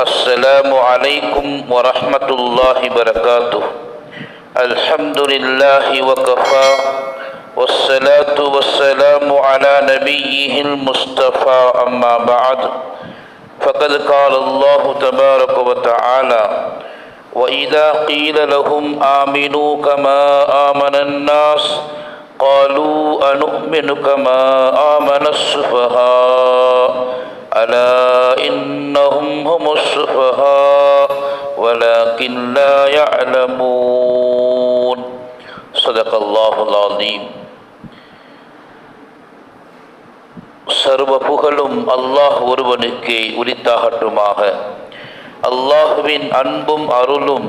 السلام عليكم ورحمة الله وبركاته. الحمد لله وكفى والصلاة والسلام على نبيه المصطفى أما بعد. فقد قال الله تبارك وتعالى وإذا قيل لهم آمنوا كما آمن الناس قالوا أنؤمن كما آمن السفهاء. ألا إنهم هم السفهاء ولكن لا يعلمون صدق الله العظيم சர்வ புகழும் அல்லாஹ் ஒருவனுக்கே உரித்தாகட்டுமாக அல்லாஹுவின் அன்பும் அருளும்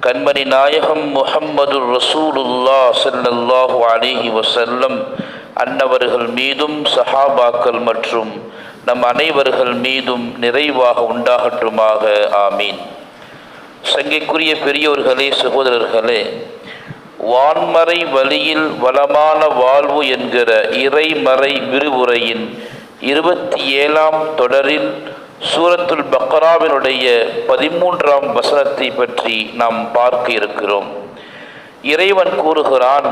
கண்மணி நாயகம் முஹம்மது ரசூலுல்லா ஸல்லல்லாஹு அலைஹி வஸல்லம் அன்னவர்கள் மீதும் சஹாபாக்கள் மற்றும் நம் அனைவர்கள் மீதும் நிறைவாக உண்டாகட்டுமாக. ஆமீன். சங்கைக்குரிய பெரியோர்களே சகோதரர்களே வான்மறை வழியில் வளமான வாழ்வு என்கிற இறைமறை விரிவுரையின் இருபத்தி ஏழாம் தொடரில் சூரத்துல் பக்ராவினுடைய பதிமூன்றாம் வசனத்தை பற்றி நாம் பார்க்க இருக்கிறோம். இறைவன் கூறுகிறான்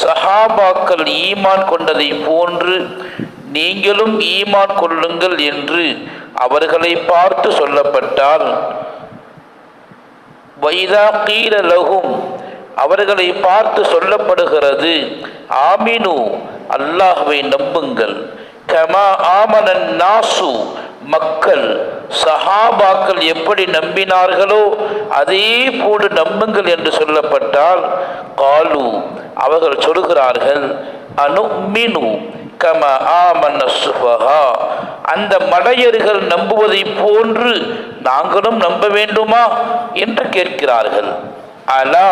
சஹாபாக்கள் ஈமான் கொண்டதை போன்று நீங்களும் ஈமான் கொள்ளுங்கள் என்று அவர்களை பார்த்து சொல்லப்பட்டால் வைதா கீரலகும் அவர்களை பார்த்து சொல்லப்படுகிறது ஆமினு அல்லாஹுவை நம்புங்கள். கமா ஆமனன் நாசு மக்கள் சஹாபாக்கள் எப்படி நம்பினார்களோ அதே போன்று நம்புங்கள் என்று சொல்லப்பட்டால் காலு அவர்கள் சொல்கிறார்கள் அனுமினு கம ஆமன சுபஹா அந்த மடையர்கள் நம்புவதை போன்று நாங்களும் நம்ப வேண்டுமா? என்று கேட்கிறார்கள். அலா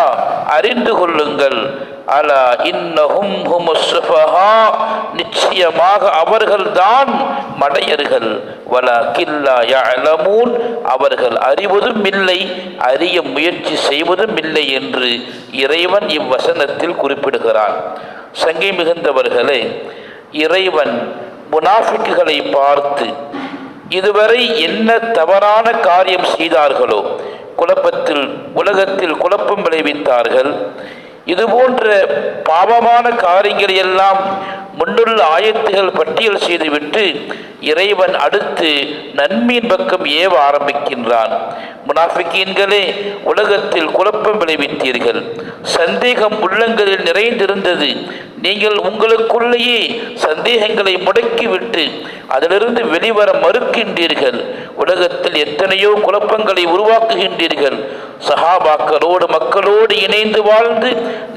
அறிந்து கொள்ளுங்கள். அலா இன்னஹும் ஹுமுஸ்ஸுஃபஹா நிச்சயமாக அவர்கள்தான் மடையர்கள். வல கில்லா யலமூன் அவர்கள் அறிவதும் இல்லை அறிய முயற்சி செய்வதும் இல்லை என்று இறைவன் இவ்வசனத்தில் குறிப்பிடுகிறான். சங்கை மிகுந்தவர்களே இறைவன் முனாஃபிக்குகளை பார்த்து இதுவரை என்ன தவறான காரியம் செய்தார்களோ குழப்பத்தில் உலகத்தில் குழப்பம் விளைவித்தார்கள். இது போன்ற பாவமான காரியங்களை எல்லாம் முன்னுள்ள ஆயத்துகள் பட்டியல் செய்துவிட்டு இறைவன் அடுத்து நன்மையின் பக்கம் ஏவ ஆரம்பிக்கின்றான். முனாஃபிக்கீன்களே உலகத்தில் குழப்பம் விளைவித்தீர்கள். சந்தேகம் உள்ளங்களில் நிறைந்திருந்தது. நீங்கள் உங்களுக்குள்ளேயே சந்தேகங்களை முடக்கிவிட்டு அதிலிருந்து வெளிவர மறுக்கின்றீர்கள். உலகத்தில் எத்தனையோ குழப்பங்களை உருவாக்குகின்றீர்கள். சஹாபாக்களோடு மக்களோடு இணைந்து வாழ்ந்து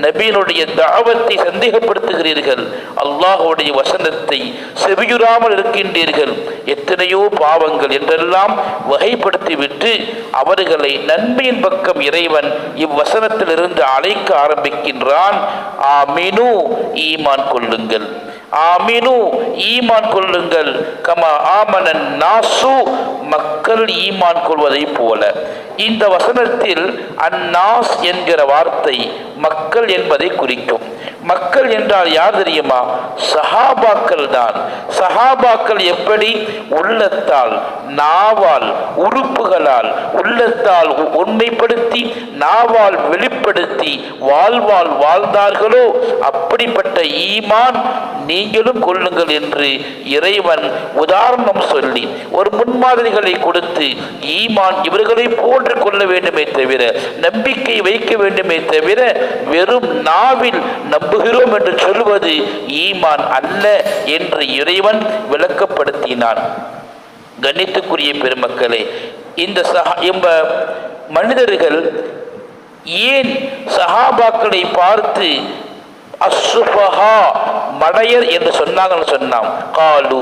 நபியினுடைய தாவத்தை சந்தேகப்படுத்துகிறீர்கள். அல்லாஹுடைய வசனத்தை செவியுறாமல் இருக்கின்றீர்கள். எத்தனையோ பாவங்கள் என்றெல்லாம் வகைப்படுத்திவிட்டு அவர்களை நன்மையின் பக்கம் இறைவன் இவ்வசனத்திலிருந்து அழைக்க ஆரம்பிக்கின்றான். ஆமினு ஈமான் கொள்ளுங்கள். ஆமினு ஈமான் கொள்ளுங்கள். கமா ஆமனன் நாசு மக்கள் ஈமான் கொள்வதை போல. இந்த வசனத்தில் அந்நாஸ் என்கிற வார்த்தை மக்கள் என்பதை குறிக்கும். மக்கள் என்றால் யார் தெரியுமா? சஹாபாக்கள் தான். சஹாபாக்கள் எப்படி? உள்ளத்தால் நாவால் உறுப்புகளால் உள்ளத்தால் உண்மைப்படுத்தி நாவால் வெளிப்படுத்தி வாழ்வால் வாழ்ந்தார்களோ? அப்படிப்பட்ட ஈமான் நீங்களும் கொள்ளுங்கள் என்று இறைவன் உதாரணம் சொல்லி ஒரு முன்மாதிரிகளை கொடுத்து ஈமான் இவர்களை போன்று கொள்ள வேண்டுமே தவிர நம்பிக்கை வைக்க வேண்டுமே தவிர வெறும் நாவில் நம்புகிறோம் என்று சொல்வது ஈமான் அல்ல என்று இறைவன் விளக்கப்படுத்தினான். கணித்துக்குரிய பெருமக்களே இந்த சஹா இந்த மனிதர்கள் ஏன் சஹாபாக்களை பார்த்து அசுபஹா மடையர் என்று சொன்னாங்கன்னு சொன்னான். காலு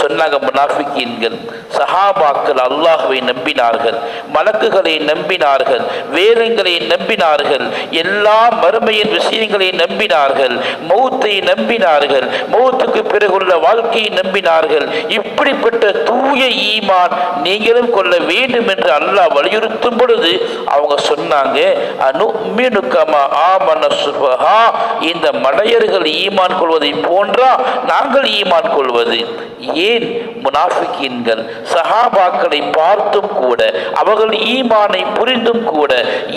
சொன்னாங்க முனாஃபிக்கீன்கள். சஹாபாக்கள் அல்லாஹுவை நம்பினார்கள். மலக்குகளை நம்பினார்கள். வேதங்களை நம்பினார்கள். எல்லா மறுமையின் விஷயங்களை நம்பினார்கள். மௌத்தை நம்பினார்கள். மௌத்துக்கு பிறகுள்ள வாழ்க்கையை நம்பினார்கள். இப்படிப்பட்ட தூய ஈமான் நீங்களும் கொள்ள வேண்டும் என்று அல்லாஹ் வலியுறுத்தும் பொழுது அவங்க சொன்னாங்க அனு மீனுக்கமா ஆமன சுபஹா? இந்த மடையர்கள் ஈமான் கொள்வதை போன்றா நாங்கள் ஈமான் கொள்வது. ஏன்? முனாஃபிக்கீன்கள் சஹாபாக்களை பார்த்தும் கூட அவர்கள் ஈமானை புரிந்தும் கூட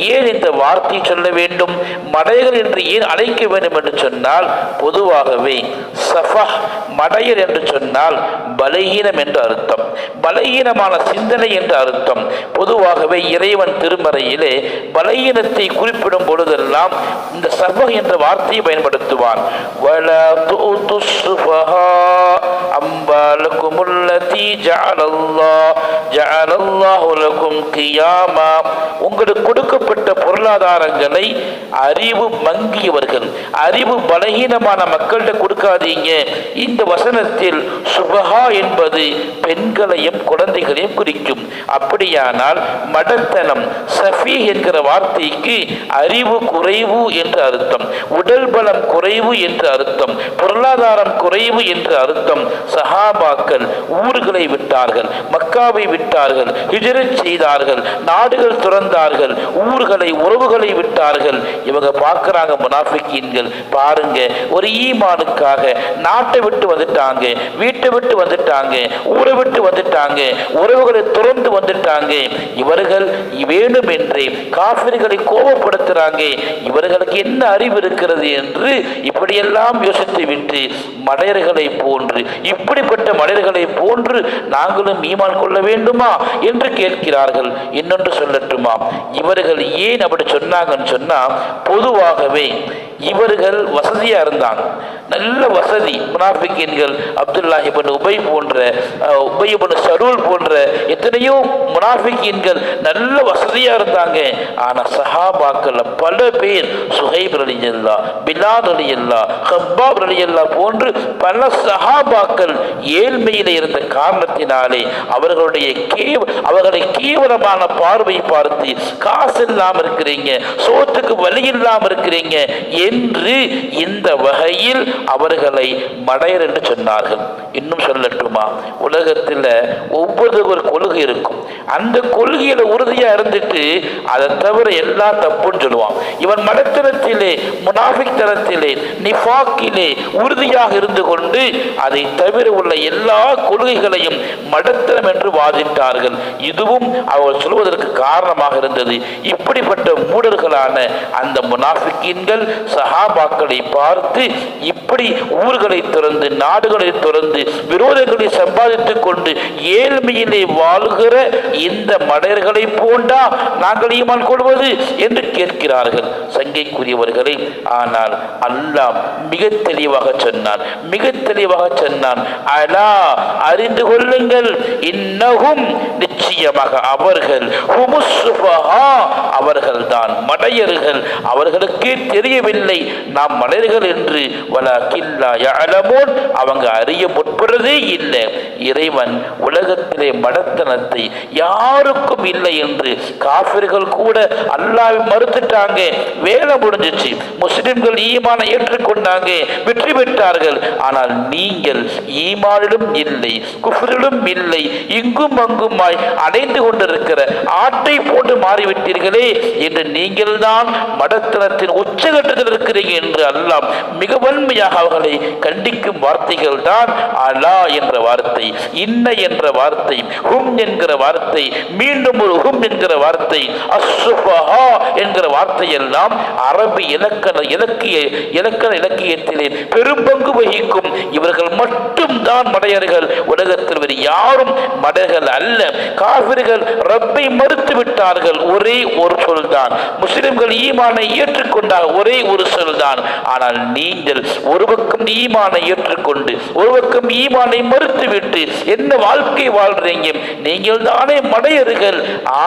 ஏன் இந்த வார்த்தை சொல்ல வேண்டும்? மடையர்கள் என்று ஏன் அழைக்க வேண்டும் என்று சொன்னால் பொதுவாகவே சஃபா மடையர் என்று சொன்னால் பலகீனம் என்று அர்த்தம். பலகீனமான சிந்தனை என்று அர்த்தம். பொதுவாகவே இறைவன் திருமறையிலே பலகீனத்தை குறிப்பிடும் பொழுதெல்லாம் இந்த சர்வம் என்ற வார்த்தையை பயன்படுத்துவான். أَمْوَالَكُمُ الَّتِي جَعَلَ اللَّهُ جَعَلَ اللَّهُ لَكُمْ قِيَامًا உங்களுக்கு கொடுக்கப்பட்ட பொருளாதாரங்களை அறிவு மங்கியவர்கள் அறிவு பலகீனமான மக்கள்கிட்ட கொடுக்காதீங்க இந்த வசனத்தில் சுபஹா என்பது பெண்களையும் குழந்தைகளையும் குறிக்கும் அப்படியானால் மடத்தனம் சஃபி என்கிற வார்த்தைக்கு அறிவு குறைவு என்று அர்த்தம் உடல் பலம் குறைவு என்று அர்த்தம் பொருளாதாரம் குறைவு என்று அர்த்தம் சஹாபாக்கள் ஊர்களை விட்டார்கள் மக்காவை விட்டார்கள் ஹிஜரத் செய்தார்கள் நாடுகள் துறந்தார்கள் ஊர்களை உறவுகளை விட்டார்கள். இவங்க பார்க்கறாங்க முனாஃபிக்கீன்கள் பாருங்க ஒரு ஈமானுக்காக நாட்டை விட்டு வந்துட்டாங்க வீட்டை விட்டு வந்துட்டாங்க ஊரை விட்டு வந்துட்டாங்க உறவுகளை துறந்து வந்துட்டாங்க. இவர்கள் வேணும் என்றே காஃபிர்களை கோபப்படுத்துறாங்க. இவர்களுக்கு என்ன அறிவு இருக்கிறது என்று இப்படியெல்லாம் யோசித்து விட்டு மடையர்களை போன்று இப்படிப்பட்ட மனிதர்களை போன்று நாங்களும் ஈமான் கொள்ள வேண்டுமா என்று கேட்கிறார்கள். இன்னொன்று சொல்லட்டுமா? இவர்கள் ஏன் அப்படி சொன்னாங்கன்னு சொன்னா பொதுவாகவே இவர்கள் வசதியா இருந்தாங்க. நல்ல வசதி. முனாஃபிக்கீன்கள் அப்துல்லா இபன் உபை போன்ற அஹ், உபை இபன் சரூல் போன்ற எத்தனையோ முனாஃபிக்கீன்கள் நல்ல வசதியா இருந்தாங்க. ஆனா சஹாபாக்கள் பல பேர் சுஹைப் ரலியல்லா பிலால் ரலியல்லா ஹப்பாப் ரலியல்லா போன்று பல சஹாபாக்கள் ஏழ்மையில இருந்த காரணத்தினாலே அவர்களுடைய கேவ அவர்களை கேவலமான பார்வை பார்த்து காசு இல்லாமல் இருக்கிறீங்க சோற்றுக்கு வழி இல்லாமல் இருக்கிறீங்க என்று இந்த வகையில் அவர்களை மடையர் என்று சொன்னார்கள். இன்னும் சொல்லட்டுமா? உலகத்தில் ஒவ்வொரு ஒரு கொள்கை இருக்கும். அந்த கொள்கையில உறுதியா இருந்துட்டு அதை தவிர எல்லா தப்புன்னு சொல்லுவான். இவன் மடத்தனத்திலே முனாஃபிக் தனத்திலே நிஃபாக்கிலே உறுதியாக இருந்து கொண்டு அதை தவிர உள்ள எல்லா கொள்கைகளையும் மடத்தனம் என்று வாதிட்டார்கள். இதுவும் அவர்கள் சொல்வதற்கு காரணமாக இருந்தது. இப்படிப்பட்ட மூடர்களான அந்த முனாஃபிக்கீன்கள் சஹாபாக்களை பார்த்து இப்படி ஊர்களை துறந்து நாடுகளை துறந்து விரோதங்களை சம்பாதித்துக் கொண்டு ஏழ்மையிலே வாழ்கிற இந்த மடையர்களை போண்டா நாங்கள் ஈமான் கொள்வது என்று கேட்கிறார்கள். சங்கைக்குரியவர்களே ஆனால் அல்லாஹ் மிக தெளிவாக சொன்னான். மிக தெளிவாக சொன்னான். அலா அறிந்து கொள்ளுங்கள். இன்னகும் நிச்சயமாக அவர்கள் அவர்கள் தான் மடையர்கள் அவர்களுக்கே தெரியவில்லை. நாம் மடையர்கள் என்று வலா கில்லா யாழமோன் அவங்க அறிய முற்படுறதே இல்லை. இறைவன் உலகத்திலே மடத்தனத்தை யாருக்கும் இல்லை என்று காபிர்கள் கூட அல்லாஹ்வை மறுத்துட்டாங்க. வேலை முடிஞ்சிச்சு. முஸ்லிம்கள் ஈமான ஏற்றுக்கொண்டாங்க. வெற்றி பெற்றார்கள். ஆனால் நீங்கள் ஈமானிலும் இல்லை குஃபரிலும் இல்லை இங்கும் அங்குமாய் அடைந்து கொண்டிருக்கிற ஆட்டை போட்டு மாறிவிட்டீர்களே என்று நீங்கள்தான் மடத்தனத்தின் உச்சகட்டத்தில் இருக்கிறீங்க என்று அல்லாம் மிக வன்மையாக அவர்களை கண்டிக்கும் வார்த்தைகள் தான் அலா என்ற வார்த்தை இன்ன என்ற வார்த்தை ஹும் என்கிற வார்த்தை மீண்டும் ஒரு ஹும் என்கிற வார்த்தை அசுபஹா என்கிற வார்த்தை எல்லாம் இலக்கண இலக்கிய இலக்கண இலக்கியத்திலே பெரும்பங்கு வகிக்கும். இவர்கள் மட்டும் தான் மடையர்கள் உலகத்தில் வேறு யாரும் மடையர்கள் அல்ல. காவிர்கள் ரப்பை மறுத்து விட்டார்கள். ஒரே ஒரு சொல் தான் முஸ்லிம்கள் ஈமானை ஏற்றுக்கொண்டால் ஒரே ஒரு சொல் தான் ஆனால் நீங்கள் ஒரு பக்கம் ஈமானை ஏற்றுக்கொண்டு ஒரு பக்கம் ஈமானை மறுத்துவிட்டு என்ன வாழ்க்கை வாழ்றீங்க? நீங்கள் தானே மடையர்கள்.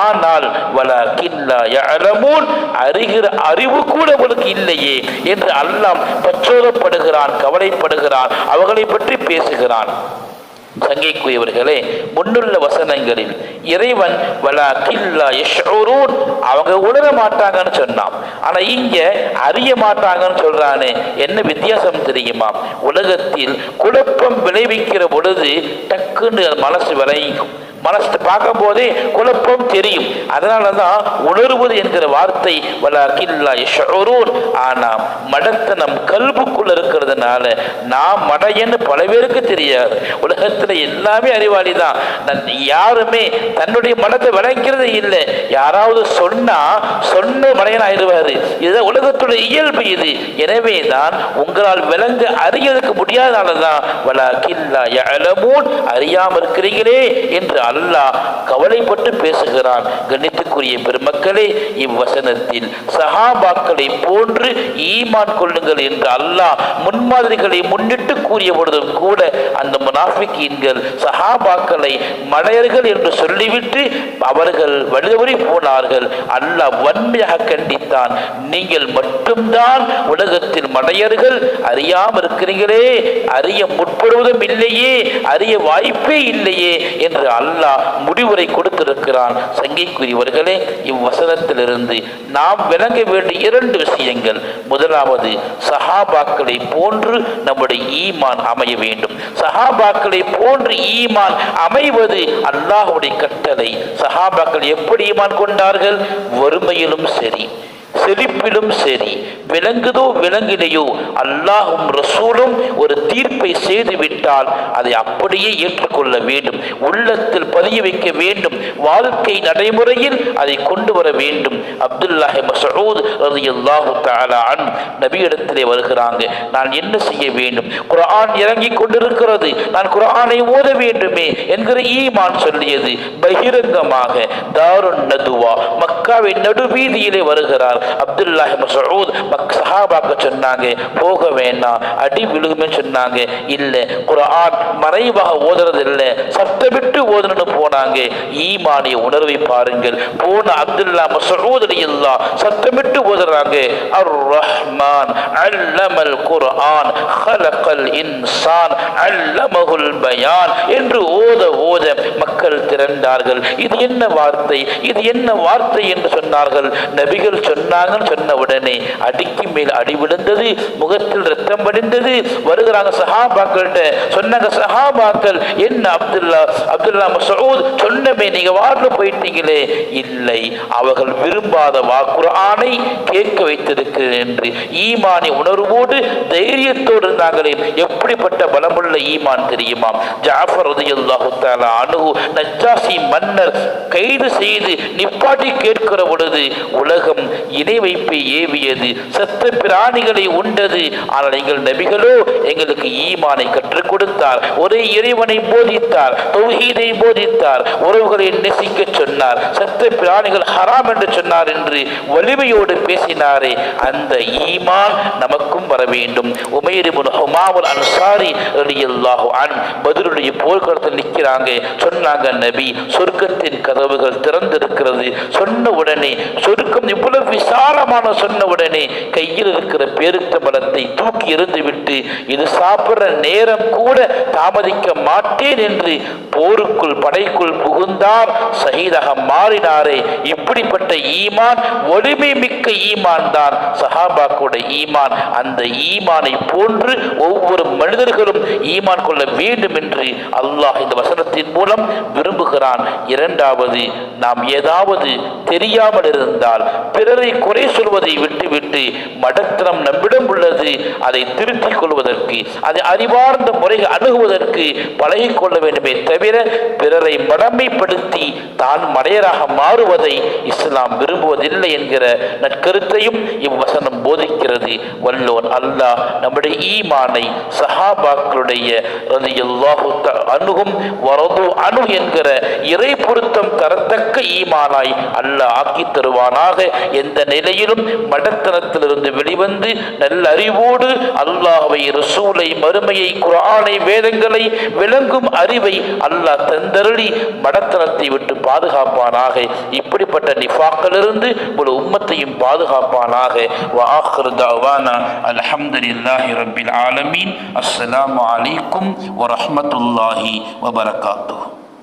ஆனால் வல கில்லா யஅலமூன் அறிகிற அறிவு கூட உங்களுக்கு இல்லையே என்று அல்லாம் பச்சோதப்படுகிறான் கவலைப்படுகிறான். அவர்களை பற்றி பேசுகிறான். சங்கைக்குரியவர்களே முன்னுள்ள வசனங்களில் இறைவன் வலா கில்லா யஷ்ஊரூன் அவங்க உணர மாட்டாங்கன்னு சொன்னான். ஆனா இங்க அறிய மாட்டாங்கன்னு சொல்றானே என்ன வித்தியாசம் தெரியுமா? உலகத்தில் குழப்பம் விளைவிக்கிற பொழுது டக்குன்னு மனசு விளையும் மனசு பார்க்கும் போதே குழப்பம் தெரியும். அதனால தான் உணர்வது என்கிற வார்த்தை வலாக்கில்லா யஷ்உரூன் ஆனா மடத்தனம் கல்புக்குள்ள இருக்கிறதுனால நான் மடையன்னு பல பேருக்கு தெரியாது. உலகத்துல எல்லாமே அறிவாளி தான் யாருமே தன்னுடைய மனத்தை விளங்கிறது இல்லை. யாராவது சொன்னா சொன்ன மடையன் ஆயிடுவாரு. இதுதான் உலகத்துடைய இயல்பு இது. எனவே தான் உங்களால் விளங்க அறியதுக்கு முடியாதனால தான் வலாக்கில்லா யஅலமூன். அறியாம இருக்கிறீங்களே என்று அல்லாஹ் கவலைப்பட்டு பேசுகிறான். கணித்துக்குரிய பெருமக்களே இவ்வசனத்தில் சஹாபாக்களை போன்று ஈமான் கொள்ளுங்கள் என்று அல்லாஹ் முன்மாதிரிகளை முன்னிட்டு கூறிய பொழுதும் கூட அந்த முனாஃபிக்கீன்கள் சஹாபாக்களை மடையர்கள் என்று சொல்லிவிட்டு அவர்கள் வழிதவறி போனார்கள். அல்லாஹ் வன்மையாக கண்டித்தான். நீங்கள் மட்டும்தான் உலகத்தில் மடையர்கள் அறியாமல் இருக்கிறீங்களே அறிய முற்படுவதும் இல்லையே அறிய வாய்ப்பே இல்லையே என்று அல்லாஹ் முடிவுரை கொடுத்திருக்கிறான். சங்கைக்குரியவர்களே இவ்வசனத்திலிருந்து நாம் விளங்க வேண்டிய இரண்டு விஷயங்கள். முதலாவது சஹாபாக்களை போன்று நம்முடைய ஈமான் அமைய வேண்டும். சஹாபாக்களை போன்று ஈமான் அமைவது அல்லாஹுடைய கட்டளை. சஹாபாக்கள் எப்படி ஈமான் கொண்டார்கள்? வறுமையிலும் சரி. செழிப்பிலும் சரி விளங்குதோ விளங்கிலையோ அல்லாஹும் ரசூலும் ஒரு தீர்ப்பை செய்து விட்டால் அதை அப்படியே ஏற்றுக்கொள்ள வேண்டும். உள்ளத்தில் பதிய வைக்க வேண்டும். வாழ்க்கை நடைமுறையில் அதை கொண்டு வர வேண்டும். அப்துல்லாஹி மசூத் ரலியல்லாஹு தஆலா நபியிடத்திலே வருகிறாங்க நான் என்ன செய்ய வேண்டும்? குரான் இறங்கி கொண்டிருக்கிறது நான் குரானை ஓத வேண்டுமே என்கிற ஈமான் சொல்லியது பகிரங்கமாக தாருன் நதுவா மக்காவின் நடுவீதியிலே வருகிறார். சொன்னார் அப்துல்லாஹ் மசூத் சஹாபாக்க சொன்னாங்க போக வேண்டாம் அடி விழுகுமே சொன்னாங்க. இல்லை குரான் மறைவாக ஓதுறது இல்லை சத்தமிட்டு ஓதுனு போனாங்க. ஈமானிய உணர்வை பாருங்கள். போன அப்துல்லா மசூத் அலியல்லா சத்தமிட்டு ஓதுறாங்க. அர் ரஹ்மான் அல்லமல் குரான் ஹலகல் இன்சான் அல்லமகுல் பயான் என்று ஓத ஓத மக்கள் திரண்டார்கள். இது என்ன வார்த்தை? இது என்ன வார்த்தை என்று சொன்னார்கள்? நபிகள் சொன்ன சொன்னாங்கன்னு சொன்ன உடனே அடிக்கு மேல் அடி விழுந்தது முகத்தில் ரத்தம் படிந்தது வருகிறாங்க சஹாபாக்கள்கிட்ட சொன்னாங்க சஹாபாக்கள் என்ன அப்துல்லா அப்துல்லா மசூத் சொன்னமே நீங்க வாழ்ந்து போயிட்டீங்களே. இல்லை அவர்கள் விரும்பாத வாக்குறானை கேட்க வைத்திருக்கிறேன் என்று ஈமானி உணர்வோடு தைரியத்தோடு இருந்தாங்களே எப்படிப்பட்ட பலமுள்ள ஈமான் தெரியுமா? ஜாஃபர் உதயல்லாஹு தாலா அணுகு நஜ்ஜாசி மன்னர் கைது செய்து நிப்பாட்டி கேட்கிற பொழுது உலகம் இணை வைப்பை ஏவியது. செத்த பிராணிகளை உண்டது. ஆனால் எங்கள் நபிகளோ எங்களுக்கு ஈமானை கற்றுக் கொடுத்தார். ஒரே இறைவனை போதித்தார். தௌஹீதை போதித்தார். உறவுகளை நெசிக்க சொன்னார். செத்த பிராணிகள் ஹராம் என்று சொன்னார் என்று வலிமையோடு பேசினாரே. அந்த ஈமான் நமக்கும் வர வேண்டும். உமைர் இப்னு அன்சாரி ரலியல்லாஹு அன் பதிலுடைய போர்க்களத்தில் நிற்கிறாங்க. சொன்னாங்க நபி சொர்க்கத்தின் கதவுகள் திறந்திருக்கிறது. சொன்ன உடனே சொர்க்கம் இவ்வளவு விசாலமான சொன்ன உடனே கையில் இருக்கிற பேருத்த பலத்தை தூக்கி எறிந்து விட்டு இது சாப்பிடுற நேரம் கூட தாமதிக்க மாட்டேன் என்று போருக்குள் படைக்குள் புகுந்தார். சகிதாக மாறினாரே இப்படிப்பட்ட ஈமான் வலிமை மிக்க ஈமான் தான் சஹாபாக்குடைய ஈமான். அந்த ஈமானை போன்று ஒவ்வொரு மனிதர்களும் ஈமான் கொள்ள வேண்டும் என்று அல்லாஹ் இந்த வசனத்தின் மூலம் விரும்புகிறான். இரண்டாவது நாம் ஏதாவது தெரியாமல் இருந்தால் பிறரை குறை சொல்வதை விட்டுவிட்டு மடத்தனம் நம்மிடம் உள்ளது. அதை திருத்திக் கொள்வதற்கு அதை அறிவார்ந்த முறைகள் அணுகுவதற்கு பழகிக் கொள்ள வேண்டுமே தவிர பிறரை மடமைப்படுத்தி தான் மடையராக மாறுவதை இஸ்லாம் விரும்புவதில்லை என்கிற நற்கருத்தையும் இவ்வசனம் போதிக்கிறது. வல்லோன் அல்லாஹ் நம்முடைய ஈமானை சஹாபாக்களுடைய அணுகும் வரது அணு என்கிற இறை பொருத்தம் தரத்தக்க ஈமானாய் அல்லாஹ் ஆக்கி தருவானாக. எந்த நிலையிலும் மடத்தனத்திலிருந்து வெளிவந்து நல்ல அறிவோடு அல்லாஹ்வை ரசூலை மறுமையை குர்ஆனை வேதங்களை விளங்கும் அறிவை அல்லாஹ் தந்தருளி மடத்தனத்தை விட்டு பாதுகாப்பானாக இப்படிப்பட்ட நிஃபாக்கிலிருந்து முழு உம்மத்தையும் பாதுகாப்பானாக وآخر دعوانا الحمد لله رب العالمين السلام عليكم ورحمة الله وبركاته